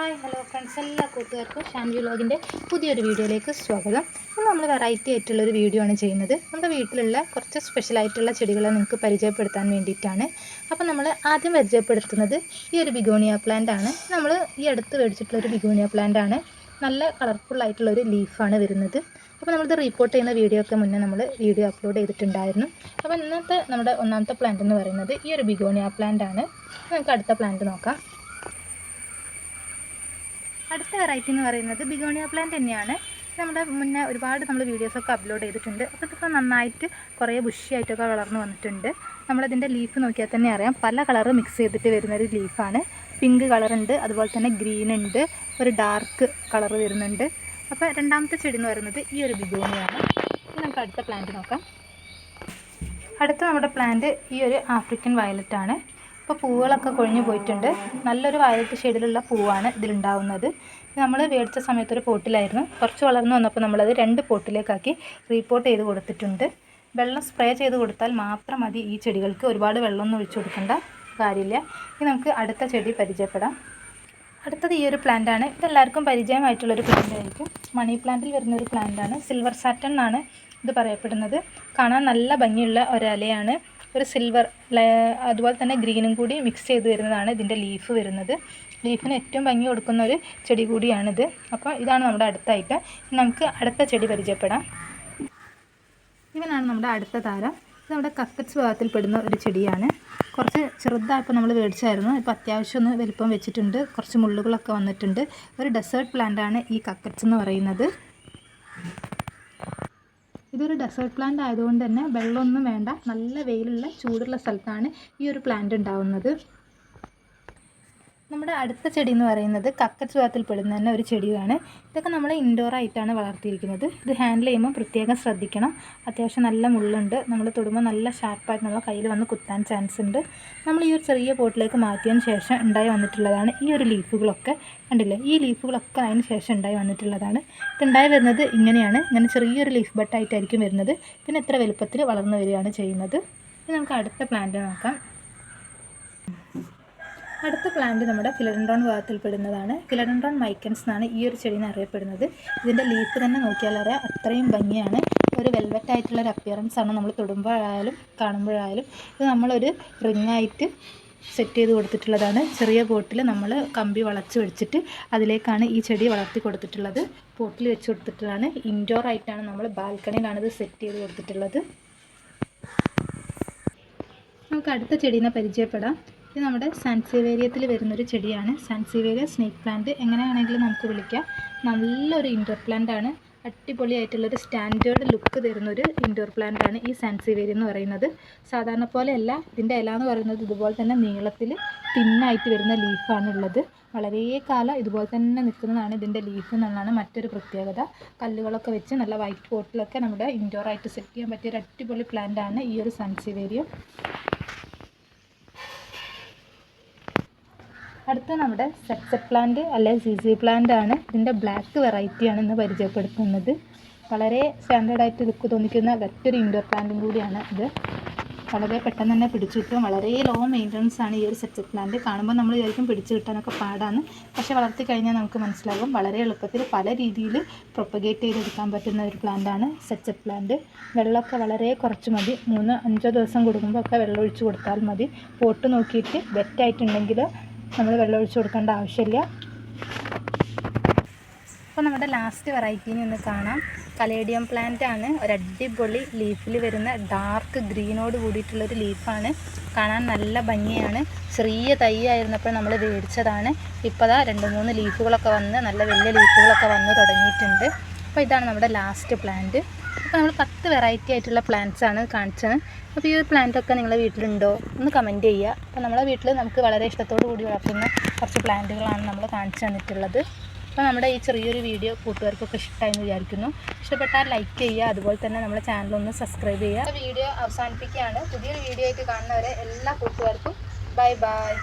Hi hello friends എല്ലാ കൂട്ടുകാർക്കും ഷാൻവി വ്ലോഗിന്റെ പുതിയൊരു വീഡിയോയിലേക്ക് സ്വാഗതം. ഇന്ന് നമ്മൾ വെറൈറ്റി ആയിട്ടുള്ള ഒരു വീഡിയോ ആണ് ചെയ്യുന്നത്. നമ്മുടെ വീട്ടിലുള്ള കുറച്ച് സ്പെഷ്യലായിട്ടുള്ള ചെടികളെ നിങ്ങൾക്ക് പരിചയപ്പെടുത്താൻ വേണ്ടിയിട്ടാണ്. അപ്പോൾ നമ്മൾ ആദ്യം പരിചയപ്പെടുത്തുന്നത് ഈ ഒരു ബിഗോണിയ പ്ലാന്റ് ആണ്. നമ്മൾ ഈ അടുത്ത് മേടിച്ചിട്ടുള്ളൊരു ബിഗോണിയ പ്ലാന്റ് ആണ്. നല്ല കളർഫുൾ ആയിട്ടുള്ളൊരു ലീഫാണ് വരുന്നത്. അപ്പോൾ നമ്മളിത് റിപ്പോർട്ട് ചെയ്യുന്ന വീഡിയോ ഒക്കെ മുന്നേ നമ്മൾ വീഡിയോ അപ്ലോഡ് ചെയ്തിട്ടുണ്ടായിരുന്നു. അപ്പോൾ ഇന്നത്തെ നമ്മുടെ ഒന്നാമത്തെ പ്ലാന്റ് എന്ന് പറയുന്നത് ഈ ഒരു ബിഗോണിയ പ്ലാന്റ് ആണ്. നമുക്ക് അടുത്ത പ്ലാന്റ് നോക്കാം. അടുത്ത വെറൈറ്റി എന്ന് പറയുന്നത് ബിഗോണിയ പ്ലാന്റ് തന്നെയാണ്. നമ്മുടെ മുന്നേ ഒരുപാട് നമ്മൾ വീഡിയോസൊക്കെ അപ്ലോഡ് ചെയ്തിട്ടുണ്ട്. അപ്പോൾ ഇതൊക്കെ നന്നായിട്ട് കുറേ ബുഷിയായിട്ടൊക്കെ വളർന്നു വന്നിട്ടുണ്ട്. നമ്മളതിന്റെ ലീഫ് നോക്കിയാൽ തന്നെ അറിയാം. പല കളറ് മിക്സ് ചെയ്തിട്ട് വരുന്നൊരു ലീഫാണ് പിങ്ക് കളറുണ്ട് അതുപോലെ തന്നെ ഗ്രീൻ ഉണ്ട്. ഒരു ഡാർക്ക് കളർ വരുന്നുണ്ട്. അപ്പോൾ രണ്ടാമത്തെ ചെടി എന്ന് പറയുന്നത് ഈ ഒരു ബിഗോണിയാണ് നമുക്ക് അടുത്ത പ്ലാന്റ് നോക്കാം. അടുത്ത നമ്മുടെ പ്ലാന്റ് ഈ ഒരു ആഫ്രിക്കൻ വയലറ്റാണ് ഇപ്പോൾ പൂവുകളൊക്കെ കൊഴിഞ്ഞു പോയിട്ടുണ്ട്. നല്ലൊരു വയലറ്റ് ഷെയ്ഡിലുള്ള പൂവാണ് ഇതിലുണ്ടാവുന്നത്. നമ്മൾ മേടിച്ച സമയത്ത് ഒരു പോട്ടിലായിരുന്നു. കുറച്ച് വളർന്നു വന്നപ്പോൾ നമ്മളത് രണ്ട് പോട്ടിലേക്കാക്കി റീപോർട്ട് ചെയ്ത് കൊടുത്തിട്ടുണ്ട്. വെള്ളം സ്പ്രേ ചെയ്ത് കൊടുത്താൽ മാത്രം മതി ഈ ചെടികൾക്ക്. ഒരുപാട് വെള്ളമൊന്നും ഒഴിച്ചു കൊടുക്കേണ്ട കാര്യമില്ല. ഇനി നമുക്ക് അടുത്ത ചെടി പരിചയപ്പെടാം. അടുത്തത് ഈ ഒരു പ്ലാന്റ് ആണ് ഇതെല്ലാവർക്കും പരിചയമായിട്ടുള്ളൊരു പ്ലാന്റ് ആയിരിക്കും മണി പ്ലാന്റിൽ വരുന്ന ഒരു പ്ലാന്റ് ആണ് സിൽവർ സാറ്റൺ എന്നാണ് ഇത് പറയപ്പെടുന്നത്. കാണാൻ നല്ല ഭംഗിയുള്ള ഒരലയാണ്. ഒരു സിൽവർ അതുപോലെ തന്നെ ഗ്രീനും കൂടി മിക്സ് ചെയ്ത് വരുന്നതാണ് ഇതിന്റെ ലീഫ് വരുന്നത്. ലീഫിന് ഏറ്റവും ഭംഗി കൊടുക്കുന്ന ഒരു ചെടി കൂടിയാണിത്. അപ്പോൾ ഇതാണ് നമ്മുടെ അടുത്തായിട്ട്. നമുക്ക് അടുത്ത ചെടി പരിചയപ്പെടാം. ഇവനാണ് നമ്മുടെ അടുത്ത താരം. ഇത് നമ്മുടെ കക്കറ്റ്സ് ഭാഗത്തിൽപ്പെടുന്ന ഒരു ചെടിയാണ്. കുറച്ച് ചെറുതായപ്പോൾ നമ്മൾ മേടിച്ചായിരുന്നു. ഇപ്പോൾ അത്യാവശ്യം ഒന്ന് വലിപ്പം വെച്ചിട്ടുണ്ട്. കുറച്ച് മുള്ളുകളൊക്കെ വന്നിട്ടുണ്ട്. ഒരു ഡെസേർട്ട് പ്ലാന്റ് ആണ് ഈ കക്കറ്റ്സ് എന്ന് പറയുന്നത്. ഇതൊരു ഡെസേർട്ട് പ്ലാന്റ് ആയതുകൊണ്ട് തന്നെ വെള്ളമൊന്നും വേണ്ട. നല്ല വെയിലുള്ള ചൂടുള്ള സ്ഥലത്താണ് ഈ ഒരു പ്ലാന്റ് ഉണ്ടാവുന്നത്. നമ്മുടെ അടുത്ത ചെടി എന്ന് പറയുന്നത് കക്കച്ച് വിഭാഗത്തിൽ പെടുന്ന തന്നെ ഒരു ചെടിയാണ് ഇതൊക്കെ നമ്മൾ ഇൻഡോർ ആയിട്ടാണ് വളർത്തിയിരിക്കുന്നത്. ഇത് ഹാൻഡിൽ ചെയ്യുമ്പോൾ പ്രത്യേകം ശ്രദ്ധിക്കണം. അത്യാവശ്യം നല്ല മുള്ളുണ്ട്. നമ്മൾ തൊടുമ്പോൾ നല്ല ഷാർപ്പായിട്ട് നമ്മളെ കയ്യിൽ വന്ന് കുത്താൻ ചാൻസ് ഉണ്ട്. നമ്മൾ ഈ ഒരു ചെറിയ പോട്ടിലേക്ക് മാറ്റിയതിന് ശേഷം ഉണ്ടായി വന്നിട്ടുള്ളതാണ് ഈ ഒരു ലീഫുകളൊക്കെ കണ്ടില്ലേ? ഈ ലീഫുകളൊക്കെ അതിന് ശേഷം ഉണ്ടായി വന്നിട്ടുള്ളതാണ്. ഇതുണ്ടായി വരുന്നത് ഇങ്ങനെയാണ്. ഇങ്ങനെ ചെറിയൊരു ലീഫ് ബട്ടായിട്ടായിരിക്കും വരുന്നത്. പിന്നെ എത്ര വലുപ്പത്തിൽ വളർന്നു വരികയാണ് ചെയ്യുന്നത്. ഇനി നമുക്ക് അടുത്ത പ്ലാന്റ് നോക്കാം. അടുത്ത പ്ലാന്റ് നമ്മുടെ ഫിലഡൻഡ്രോൺ വിഭാഗത്തിൽപ്പെടുന്നതാണ് ഫിലഡൻഡ്രോൺ മൈക്കൻസ് എന്നാണ് ഈ ഒരു ചെടിയെന്ന് അറിയപ്പെടുന്നത്. ഇതിന്റെ ലീഫ് തന്നെ നോക്കിയാൽ അറിയാം അത്രയും ഭംഗിയാണ്. ഒരു വെൽവെറ്റ് ആയിട്ടുള്ള ഒരു അപ്പിയറൻസ് ആണ് നമ്മൾ തൊടുമ്പോഴായാലും കാണുമ്പോഴായാലും. ഇത് നമ്മളൊരു റിങ്ങായിട്ട് സെറ്റ് ചെയ്ത് കൊടുത്തിട്ടുള്ളതാണ്. ചെറിയ പോട്ടിൽ നമ്മൾ കമ്പി വളച്ച് വെച്ചിട്ട് അതിലേക്കാണ് ഈ ചെടി വളർത്തി കൊടുത്തിട്ടുള്ളത്. പോട്ടിൽ വെച്ച് കൊടുത്തിട്ടുള്ളതാണ്. ഇൻഡോർ ആയിട്ടാണ് നമ്മൾ ബാൽക്കണിയിലാണ് ഇത് സെറ്റ് ചെയ്ത് കൊടുത്തിട്ടുള്ളത്. നമുക്ക് അടുത്ത ചെടീനെ പരിചയപ്പെടാം. ഇത് നമ്മുടെ സാൻസിവേരിയത്തിൽ വരുന്നൊരു ചെടിയാണ്. Sansevieria snake plant. എങ്ങനെയാണെങ്കിലും നമുക്ക് വിളിക്കാം. നല്ലൊരു ഇൻഡോർ പ്ലാന്റ് ആണ്. അടിപൊളിയായിട്ടുള്ളൊരു സ്റ്റാൻഡേർഡ് ലുക്ക് തരുന്നൊരു ഇൻഡോർ പ്ലാന്റ് ആണ് ഈ സാൻസിവേരിയ എന്ന് പറയുന്നത്. സാധാരണ പോലെയല്ല. ഇതിന്റെ ഇല എന്ന് പറയുന്നത് ഇതുപോലെ തന്നെ നീളത്തിൽ തിന്നായിട്ട് വരുന്ന ലീഫാണ് ഉള്ളത് വളരെ കാലം ഇതുപോലെ തന്നെ നിൽക്കുന്നതാണ് ഇതിന്റെ ലീഫ് എന്നുള്ളതാണ് മറ്റൊരു പ്രത്യേകത. കല്ലുകളൊക്കെ വെച്ച് നല്ല വൈറ്റ് പോട്ടിലൊക്കെ നമ്മുടെ ഇൻഡോറായിട്ട് സെറ്റ് ചെയ്യാൻ പറ്റിയ ഒരു അടിപൊളി പ്ലാന്റ് ആണ് ഈ ഒരു സൺസിവേരിയം. അടുത്ത നമ്മുടെ സെക്സെറ്റ് പ്ലാന്റ് അല്ലെ സി സി പ്ലാന്റ് ആണ്. ഇതിന്റെ ബ്ലാക്ക് വെറൈറ്റിയാണ് ഇന്ന് പരിചയപ്പെടുത്തുന്നത്. വളരെ സ്റ്റാൻഡേർഡ് ആയിട്ട് ലുക്ക് തോന്നിക്കുന്ന മറ്റൊരു ഇൻഡോർ പ്ലാന്റും കൂടിയാണ് ഇത്. വളരെ പെട്ടെന്ന് തന്നെ പിടിച്ചു കിട്ടും. വളരെ ലോ മെയിന്റനൻസ് ആണ് ഈ ഒരു സെക്സെറ്റ് പ്ലാന്റ് കാണുമ്പോൾ നമ്മൾ വിചാരിക്കും പിടിച്ചു കിട്ടാനൊക്കെ പാടാണ്. പക്ഷേ വളർത്തി കഴിഞ്ഞാൽ നമുക്ക് മനസ്സിലാകും. വളരെ എളുപ്പത്തിൽ പല രീതിയിൽ പ്രൊപ്പഗേറ്റ് ചെയ്തെടുക്കാൻ പറ്റുന്ന ഒരു പ്ലാന്റാണ് സെക്സെറ്റ് പ്ലാന്റ് വെള്ളമൊക്കെ വളരെ കുറച്ച് മതി. മൂന്ന് അഞ്ചോ ദിവസം കൊടുക്കുമ്പോൾ ഒക്കെ വെള്ളം ഒഴിച്ച് കൊടുത്താൽ മതി. പോട്ട് നോക്കിയിട്ട് വെറ്റായിട്ടുണ്ടെങ്കിൽ നമ്മൾ വെള്ളം ഒഴിച്ച് കൊടുക്കേണ്ട ആവശ്യമില്ല. അപ്പോൾ നമ്മുടെ ലാസ്റ്റ് വെറൈറ്റിയിൽ ഒന്ന് കാണാം. കലേഡിയം പ്ലാന്റ് ആണ്. ഒരു അടിപൊളി ലീഫിൽ വരുന്ന ഡാർക്ക് ഗ്രീനോട് കൂടിയിട്ടുള്ളൊരു ലീഫാണ് കാണാൻ നല്ല ഭംഗിയാണ്. ചെറിയ തൈ ആയിരുന്നപ്പോൾ നമ്മൾ മേടിച്ചതാണ് ഇപ്പോൾ അതാ രണ്ട് മൂന്ന് ലീഫുകളൊക്കെ വന്ന് നല്ല വലിയ ലീഫുകളൊക്കെ വന്ന് തുടങ്ങിയിട്ടുണ്ട്. അപ്പോൾ ഇതാണ് നമ്മുടെ ലാസ്റ്റ് പ്ലാന്റ് അപ്പോൾ നമ്മൾ പത്ത് വെറൈറ്റി ആയിട്ടുള്ള പ്ലാന്റ്സ് ആണ് കാണിച്ചത്. അപ്പോൾ ഈ ഒരു പ്ലാന്റൊക്കെ നിങ്ങളുടെ വീട്ടിലുണ്ടോ? ഒന്ന് കമന്റ് ചെയ്യുക അപ്പോൾ നമ്മുടെ വീട്ടിൽ നമുക്ക് വളരെ ഇഷ്ടത്തോടു കൂടി വളർത്തുന്ന കുറച്ച് പ്ലാന്റുകളാണ് നമ്മൾ കാണിച്ചു തന്നിട്ടുള്ളത്. അപ്പോൾ നമ്മുടെ ഈ ചെറിയൊരു വീഡിയോ കൂട്ടുകാർക്കൊക്കെ ഇഷ്ടമായെന്ന് വിചാരിക്കുന്നു. ഇഷ്ടപ്പെട്ടാൽ ലൈക്ക് ചെയ്യുക. അതുപോലെ തന്നെ നമ്മുടെ ചാനൽ ഒന്ന് സബ്സ്ക്രൈബ് ചെയ്യുക. വീഡിയോ അവസാനിപ്പിക്കുകയാണ്. പുതിയൊരു വീഡിയോ ആയിട്ട് കാണുന്നവരെ എല്ലാ കൂട്ടുകാർക്കും ബൈ ബൈ